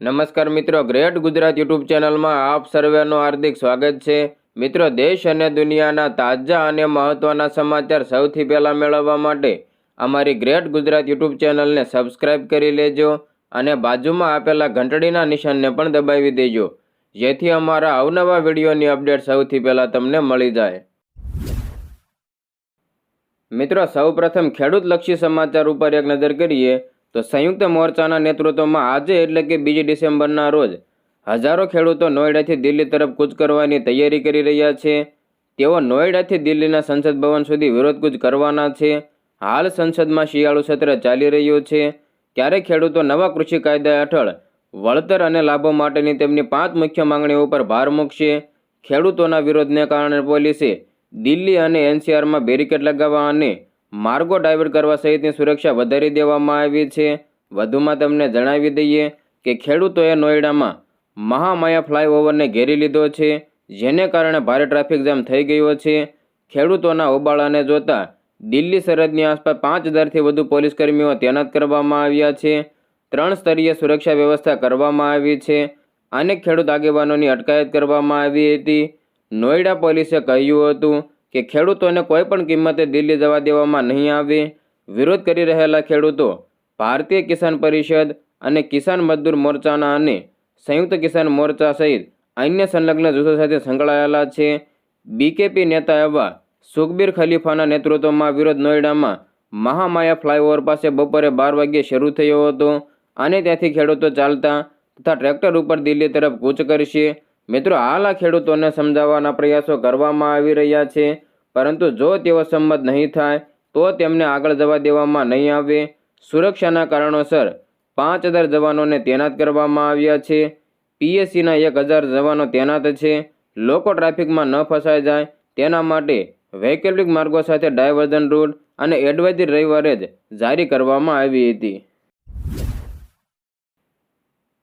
નમસ્કાર મિત્રો, great Gujarat YouTube ચેનલમાં આપ સર્વેનું હાર્દિક સ્વાગત છે. મિત્રો, દેશ અને દુનિયાના તાજા અને મહત્ત્વના સમાચાર સૌથી પહેલાં મેળવવા માટે અમારી ગ્રેટ ગુજરાત યુટ્યુબ ચેનલને સબસ્ક્રાઇબ કરી લેજો અને બાજુમાં આપેલા ઘંટડીના નિશાનને પણ દબાવી દેજો. જેથી અમારા અવનવા વિડીયોની અપડેટ સૌથી પહેલાં તમને મળી જાય. મિત્રો, સૌપ્રથમ ખેડૂતલક્ષી સમાચાર ઉપર એક નજર કરીએ. તો સંયુક્ત મોરચાના નેતૃત્વમાં આજે એટલે કે બીજી ડિસેમ્બરના રોજ હજારો ખેડૂતો નોઈડાથી દિલ્હી તરફ કૂચ કરવાની તૈયારી કરી રહ્યા છે. તેઓ નોઈડાથી દિલ્હીના સંસદ ભવન સુધી વિરોધ કૂચ કરવાના છે. હાલ સંસદમાં શિયાળુ સત્ર ચાલી રહ્યું છે. ત્યારે ખેડૂતો નવા કૃષિ કાયદા હેઠળ વળતર અને લાભો માટેની તેમની પાંચ મુખ્ય માંગણીઓ ઉપર ભાર મૂકશે. ખેડૂતોના વિરોધને કારણે પોલીસે દિલ્હી અને એનસીઆરમાં બેરિકેડ લગાવવા અને માર્ગો ડાયવર્ટ કરવા સહિતની સુરક્ષા વધારી દેવામાં આવી છે. વધુમાં તમને જણાવી દઈએ કે ખેડૂતોએ નોઈડામાં મહામાયા ફ્લાયઓવરને ઘેરી લીધો છે, જેને કારણે ભારે ટ્રાફિક જામ થઈ ગયો છે. ખેડૂતોના હોબાળાને જોતા દિલ્હી સરહદની આસપાસ પાંચ હજારથી વધુ પોલીસ કર્મીઓ તૈનાત કરવામાં આવ્યા છે. ત્રણ સ્તરીય સુરક્ષા વ્યવસ્થા કરવામાં આવી છે. અનેક ખેડૂત આગેવાનોની અટકાયત કરવામાં આવી હતી. નોઈડા પોલીસે કહ્યું હતું કે ખેડૂતોને કોઈ પણ કિંમતે દિલ્હી જવા દેવામાં નહીં આવે. વિરોધ કરી રહેલા ખેડૂતો, ભારતીય કિસાન પરિષદ અને કિસાન મજદૂર મોરચાના અને સંયુક્ત કિસાન મોરચા સહિત અન્ય સંલગ્ન જૂથો સાથે સંકળાયેલા છે. બીકેપી નેતા એવા સુખબીર ખલીફાના નેતૃત્વમાં વિરોધ નોઈડામાં મહામાયા ફ્લાયઓવર પાસે બપોરે બાર વાગ્યે શરૂ થયો હતો અને ત્યાંથી ખેડૂતો ચાલતા તથા ટ્રેક્ટર ઉપર દિલ્હી તરફ કૂચ કરશે. મિત્રો, હાલ ખેડૂતોને સમજાવવાના પ્રયાસો કરવામાં આવી રહ્યા છે, પરંતુ જો તેઓ સંમત નહીં થાય, તો તેમને આગળ જવા દેવામાં નહીં આવે. સુરક્ષાના કારણોસર પાંચ હજાર જવાનોને તૈનાત કરવામાં આવ્યા છે. પીએસસીના એક હજાર જવાનો તૈનાત છે. લોકો ટ્રાફિકમાં ન ફસાઈ જાય, તેના માટે વૈકલ્પિક માર્ગો સાથે ડાયવર્ઝન રૂટ અને એડવાઇઝરી રવિવારે જ જારી કરવામાં આવી હતી.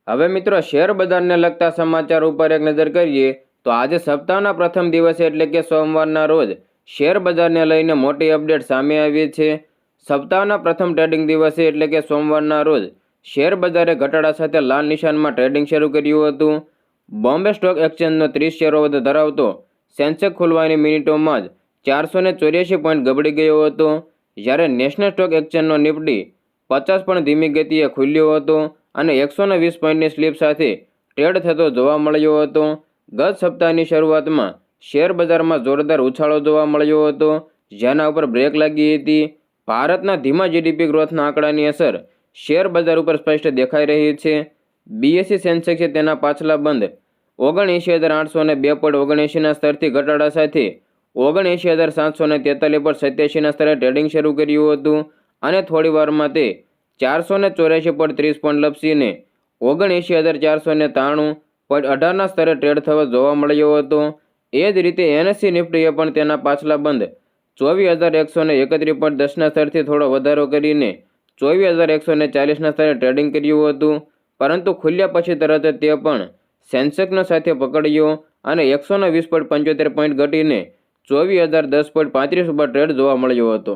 હવે મિત્રો, શેર બજારને લગતા સમાચાર ઉપર એક નજર કરીએ, તો આજે સપ્તાહના પ્રથમ દિવસે એટલે કે સોમવારના રોજ શેર બજારને લઈને મોટી અપડેટ સામે આવી છે. સપ્તાહના પ્રથમ ટ્રેડિંગ દિવસે એટલે કે સોમવારના રોજ શેર બજારે ઘટાડા સાથે લાલ નિશાનમાં ટ્રેડિંગ શરૂ કર્યું હતું. બોમ્બે સ્ટોક એક્સચેન્જનો ત્રીસ શેરો વધુ ધરાવતો સેન્સેક્સ ખુલવાની મિનિટોમાં જ ચારસો ને ચોર્યાસી પોઈન્ટ ગબડી ગયો હતો. જ્યારે નેશનલ સ્ટોક એક્સચેન્જનો નિફ્ટી પચાસ પણ ધીમી ગતિએ ખુલ્યો હતો. અને એકસો ને વીસ પોઈન્ટની સ્લીપ સાથે ટ્રેડ થતો જોવા મળ્યો હતો. ગત સપ્તાહની શરૂઆતમાં શેર બજારમાં જોરદાર ઉછાળો જોવા મળ્યો હતો, જેના ઉપર બ્રેક લાગી હતી. ભારતના ધીમા જીડીપી ગ્રોથના આંકડાની અસર શેર બજાર ઉપર સ્પષ્ટ દેખાઈ રહી છે. બીએસસી સેન્સેક્સે તેના પાછલા બંધ ઓગણએંશી હજાર આઠસો ને બે પોઈન્ટ ઓગણએંશીના સ્તરથી ઘટાડા સાથે ઓગણએંશી હજાર સાતસો ને તેતાલીસ પોઈન્ટ સત્યાસીના સ્તરે ટ્રેડિંગ શરૂ કર્યું હતું અને થોડી વારમાં તે ચારસો ને ચોર્યાસી પોઈન્ટ ત્રીસ પોઈન્ટ લપસીને ઓગણએંશી હજાર ચારસો ને ત્રાણું પોઈન્ટ અઢારના સ્તરે ટ્રેડ થવા જોવા મળ્યો હતો. એ જ રીતે એનએસસી નિફ્ટીએ પણ તેના પાછલા બંધ ચોવીસ હજાર એકસો ને એકત્રીસ પોઈન્ટ દસના સ્તરથી થોડો વધારો કરીને ચોવીસ હજાર એકસો ને ચાલીસના સ્તરે ટ્રેડિંગ કર્યું હતું. પરંતુ ખુલ્યા પછી તરત તે પણ સેન્સેક્સનો સાથે પકડ્યો અને એકસો ને વીસ પોઈન્ટ પંચોતેર પોઈન્ટ ઘટીને ચોવીસ હજાર દસ પોઈન્ટ પાંત્રીસ ઉપર ટ્રેડ જોવા મળ્યો હતો.